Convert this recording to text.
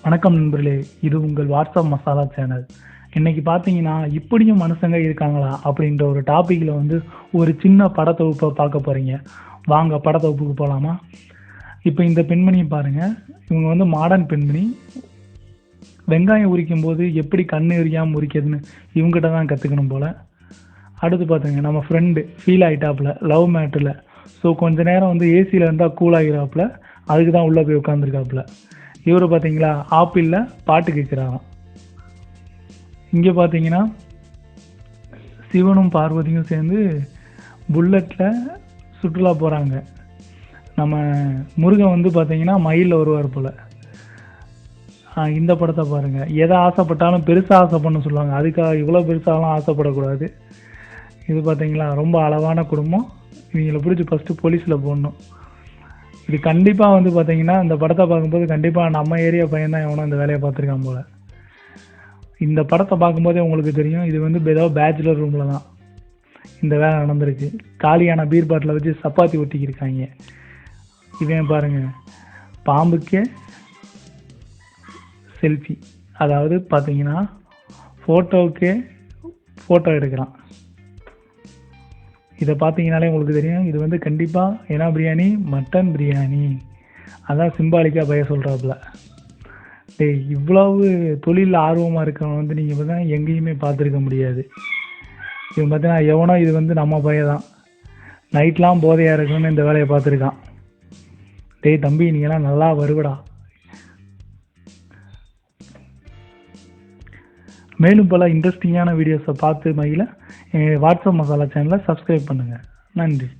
வணக்கம் நண்பர்களே இது உங்கள் வாட்ஸ்அப் மசாலா சேனல். இன்னைக்கு பார்த்தீங்கன்னா இப்படியும் மனுஷங்க இருக்காங்களா அப்படின்ற ஒரு டாப்பிக்கில் வந்து ஒரு சின்ன படத்தொகுப்பை பார்க்க போகிறீங்க வாங்க படத்தொகுப்புக்கு போகலாமா இப்போ இந்த பெண்மணியை பாருங்கள் இவங்க வந்து மாடர்ன் பெண்மணி. வெங்காயம் உரிக்கும் போது எப்படி கண் எரியாமல் உரிக்கிறதுன்னு இவங்ககிட்ட தான் கற்றுக்கணும் போல். அடுத்து பார்த்துங்க நம்ம ஃப்ரெண்டு ஃபீல் ஆகிட்டாப்புல லவ் மேட்டரில் ஸோ கொஞ்ச நேரம் வந்து ஏசியில் இருந்தால் கூல் ஆகிறாப்புல அதுக்கு தான் உள்ளே போய் உட்காந்துருக்காப்புல இவர் பார்த்தீங்களா ஆப்பிளில் பாட்டு கேட்குறாராம் இங்கே பார்த்தீங்கன்னா சிவனும் பார்வதியும் சேர்ந்து புல்லட்டில் சுற்றுலா போகிறாங்க நம்ம முருகன் வந்து பார்த்தீங்கன்னா மயிலில் வருவார் போல். இந்த படத்தை பாருங்கள் எதை ஆசைப்பட்டாலும் பெருசாக ஆசைப்படணும்னு சொல்லுவாங்க. அதுக்காக இவ்வளோ பெருசாலாம் ஆசைப்படக்கூடாது. இது பார்த்தீங்களா ரொம்ப அளவான குடும்பம். இவங்களை பிடிச்சி ஃபஸ்ட்டு போலீஸில் போடணும். இது கண்டிப்பாக வந்து பார்த்தீங்கன்னா இந்த படத்தை பார்க்கும்போது கண்டிப்பாக நம்ம ஏரியா பையன் தான் எவனோ இந்த வேலையை பார்த்துருக்கான் போல். இந்த படத்தை பார்க்கும்போதே உங்களுக்கு தெரியும் இது வந்து ஏதோ பேச்சுலர் ரூமில் தான் இந்த வேலை நடந்திருக்கு. காலியான பீர் பாட்டில் வச்சு சப்பாத்தி ஒட்டிக்கிருக்காங்க. இவன் பாருங்க பாம்புக்கே செல்ஃபி அதாவது பார்த்தீங்கன்னா ஃபோட்டோவுக்கே ஃபோட்டோ எடுக்கிறான். இதை பார்த்தீங்கனாலே உங்களுக்கு தெரியும். இது வந்து கண்டிப்பாக என்ன பிரியாணி மட்டன் பிரியாணி. அதான் சிம்பாலிக்காக பைய சொல்கிறாப்புல டேய் இவ்வளவு தொழிலில் ஆர்வமாக இருக்கிறவங்க வந்து நீங்கள் பார்த்தீங்கன்னா எங்கேயுமே பார்த்துருக்க முடியாது. இவன் பார்த்தீங்கன்னா எவனோ இது வந்து நம்ம பையன் தான். நைட்லாம் போதையாக இருக்கணும்னு இந்த வேலையை பார்த்துருக்கான். டேய் தம்பி நீங்களாம் நல்லா வருவடா. மேலும் பல இன்ட்ரெஸ்டிங்கான வீடியோஸை பார்த்து மகிழ வாட்ஸ்அப் மசாலா சேனலை சப்ஸ்கிரைப் பண்ணுங்கள் நன்றி.